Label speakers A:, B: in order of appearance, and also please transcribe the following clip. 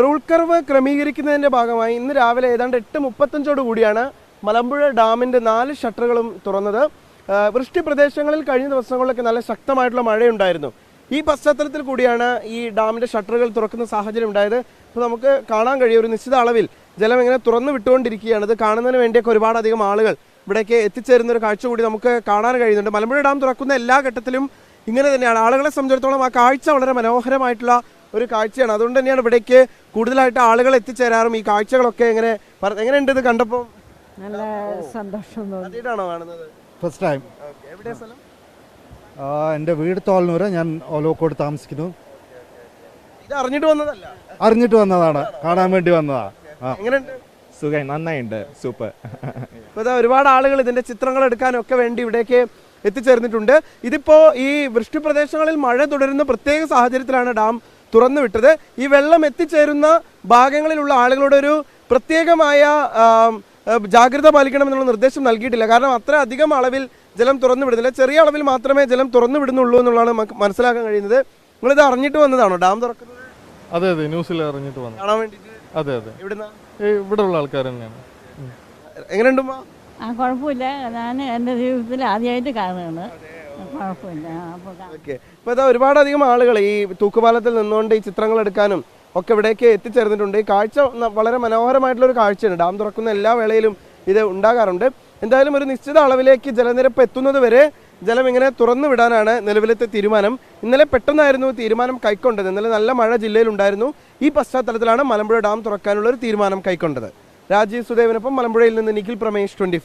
A: Rule curve ക്രമീകരിക്കുന്നതിന്റെ ഭാഗമായി ഇന്ന് രാവിലെ ഏതാണ്ട് എട്ട് മുപ്പത്തഞ്ചോട് കൂടിയാണ് മലമ്പുഴ ഡാമിന്റെ നാല് ഷട്ടറുകളും തുറന്നത്. വൃഷ്ടി പ്രദേശങ്ങളിൽ കഴിഞ്ഞ ദിവസങ്ങളിലൊക്കെ നല്ല ശക്തമായിട്ടുള്ള മഴയുണ്ടായിരുന്നു. ഈ പശ്ചാത്തലത്തിൽ കൂടിയാണ് ഈ ഡാമിന്റെ ഷട്ടറുകൾ തുറക്കുന്ന സാഹചര്യം ഉണ്ടായത്. അപ്പോൾ നമുക്ക് കാണാൻ കഴിയും ഒരു നിശ്ചിത അളവിൽ ജലം ഇങ്ങനെ തുറന്നു വിട്ടുകൊണ്ടിരിക്കുകയാണ്. ഇത് കാണുന്നതിന് വേണ്ടിയൊക്കെ ഒരുപാടധികം ആളുകൾ ഇവിടേക്ക് എത്തിച്ചേരുന്ന ഒരു കാഴ്ച കൂടി നമുക്ക് കാണാൻ കഴിയുന്നുണ്ട്. മലമ്പുഴ ഡാം തുറക്കുന്ന എല്ലാ ഘട്ടത്തിലും ഇങ്ങനെ തന്നെയാണ്. ആളുകളെ സംബന്ധിച്ചിടത്തോളം ആ കാഴ്ച വളരെ മനോഹരമായിട്ടുള്ള ഒരു കാഴ്ചയാണ്. അതുകൊണ്ട് തന്നെയാണ് ഇവിടേക്ക് കൂടുതലായിട്ട് ആളുകൾ എത്തിച്ചേരാറും ഈ കാഴ്ചകളൊക്കെ എങ്ങനെ എങ്ങനെ ഉണ്ട് ഇത് കണ്ടപ്പോൾ?
B: നല്ല സന്തോഷം തോന്നി.
A: ആദ്യമായിട്ടാണോ കാണുന്നത്?
C: ഫസ്റ്റ് ടൈം
A: എവിടെയാ സ്ഥലം?
C: എന്റെ വീട് തോൽനൂര് ഞാൻ ഓലോക്കോട് താമസിക്കുന്നു.
A: ഇത് അറിഞ്ഞിട്ട് വന്നതല്ല?
C: അറിഞ്ഞിട്ട് വന്നതാണ്. കാണാൻ വേണ്ടി വന്നതാ.
A: എങ്ങനെയുണ്ട്?
D: സുഖം. നന്നായിണ്ട്. സൂപ്പർ.
A: ഇപ്പൊ ഒരുപാട് ആളുകൾ ഇതിന്റെ ചിത്രങ്ങൾ എടുക്കാനും ഒക്കെ വേണ്ടി ഇവിടേക്ക് എത്തിച്ചേർന്നിട്ടുണ്ട്. ഇതിപ്പോ ഈ വൃഷ്ടി പ്രദേശങ്ങളിൽ മഴ തുടരുന്ന പ്രത്യേക സാഹചര്യത്തിലാണ് ഡാം തുറന്നു വിട്ടത്. ഈ വെള്ളം എത്തിച്ചേരുന്ന ഭാഗങ്ങളിലുള്ള ആളുകളോട് ഒരു പ്രത്യേകമായ ജാഗ്രത പാലിക്കണം പാലിക്കണമെന്നുള്ള നിർദ്ദേശം നൽകിയിട്ടില്ല. കാരണം അത്ര അധികം അളവിൽ ജലം തുറന്നു വിടുന്നില്ല. ചെറിയ അളവിൽ മാത്രമേ ജലം തുറന്നു വിടുന്നുള്ളൂ എന്നുള്ളതാണ് നമുക്ക് മനസ്സിലാക്കാൻ കഴിയുന്നത്. നിങ്ങളിത് അറിഞ്ഞിട്ട് വന്നതാണോ? ഡാം തുറക്കുന്നത്?
E: അതെ അതെ. ന്യൂസിൽ അറിഞ്ഞിട്ട് വന്നു.
A: കാണാൻ വേണ്ടിയിട്ട്?
E: അതെ അതെ. ഇവിടുന്ന് ഇവിടെ ഉള്ള ആൾക്കാർ തന്നെയാണ്.
A: എങ്ങനെയുണ്ടോ
B: ആ കുഴപ്പമില്ല. ഞാൻ എന്റെ ജീവിതത്തിൽ ആദ്യമായിട്ട് കാണുകയാണ്
A: ഇപ്പൊ ഇതാ ഒരുപാടധികം ആളുകൾ ഈ തൂക്കുപാലത്തിൽ നിന്നുകൊണ്ട് ഈ ചിത്രങ്ങൾ എടുക്കാനും ഒക്കെ ഇവിടേക്ക് എത്തിച്ചേർന്നിട്ടുണ്ട്. ഈ കാഴ്ച വളരെ മനോഹരമായിട്ടുള്ള ഒരു കാഴ്ചയാണ്. ഡാം തുറക്കുന്ന എല്ലാ വേളയിലും ഇത് ഉണ്ടാകാറുണ്ട്. എന്തായാലും ഒരു നിശ്ചിത അളവിലേക്ക് ജലനിരപ്പ് എത്തുന്നത് വരെ ജലം ഇങ്ങനെ തുറന്നു വിടാനാണ് നിലവിലത്തെ തീരുമാനം. ഇന്നലെ പെട്ടെന്നായിരുന്നു തീരുമാനം കൈക്കൊണ്ടത്. ഇന്നലെ നല്ല മഴ ജില്ലയിലുണ്ടായിരുന്നു. ഈ പശ്ചാത്തലത്തിലാണ് മലമ്പുഴ ഡാം തുറക്കാനുള്ള ഒരു തീരുമാനം കൈക്കൊണ്ടത്. രാജീവ് സുദേവിനൊപ്പം മലമ്പുഴയിൽ നിന്ന് നിഖിൽ പ്രമേഷ് ട്വന്റി